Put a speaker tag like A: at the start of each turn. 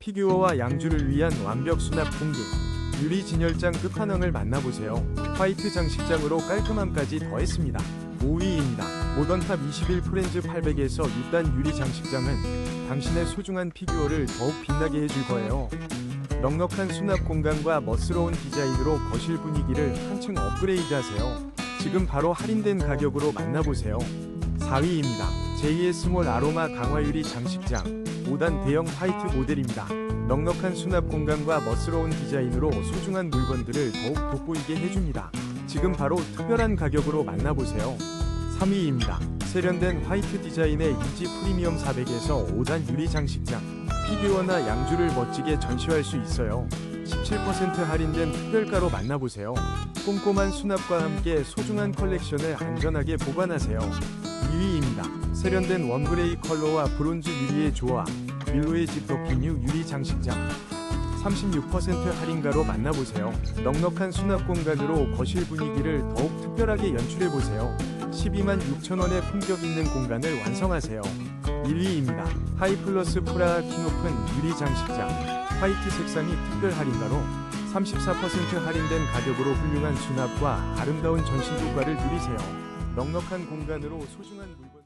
A: 피규어와 양주를 위한 완벽 수납 공기. 유리 진열장 끝판왕을 만나보세요. 화이트 장식장으로 깔끔함까지 더했습니다. 5위입니다. 모던탑 21 프렌즈 800에서 6단 유리 장식장은 당신의 소중한 피규어를 더욱 빛나게 해줄 거예요. 넉넉한 수납 공간과 멋스러운 디자인으로 거실 분위기를 한층 업그레이드 하세요. 지금 바로 할인된 가격으로 만나보세요. 4위입니다. j s 몰 아로마 강화유리 장식장 5단 대형 화이트 모델입니다. 넉넉한 수납 공간과 멋스러운 디자인으로 소중한 물건들을 더욱 돋보이게 해줍니다. 지금 바로 특별한 가격으로 만나보세요. 3위입니다. 세련된 화이트 디자인의 이지 프리미엄 400에서 5단 유리 장식장 피규어나 양주를 멋지게 전시할 수 있어요. 17% 할인된 특별가로 만나보세요. 꼼꼼한 수납과 함께 소중한 컬렉션을 안전하게 보관하세요. 2위입니다. 세련된 원그레이 컬러와 브론즈 유리의 조화, 밀로의 집 더피뉴 유리 장식장. 36% 할인가로 만나보세요. 넉넉한 수납 공간으로 거실 분위기를 더욱 특별하게 연출해보세요. 12만 6천원의 품격 있는 공간을 완성하세요. 1위입니다. 하이플러스 프라하 키높은 유리 장식장. 화이트 색상이 특별 할인가로 34% 할인된 가격으로 훌륭한 수납과 아름다운 전시 효과를 누리세요. 넉넉한 공간으로 소중한 물건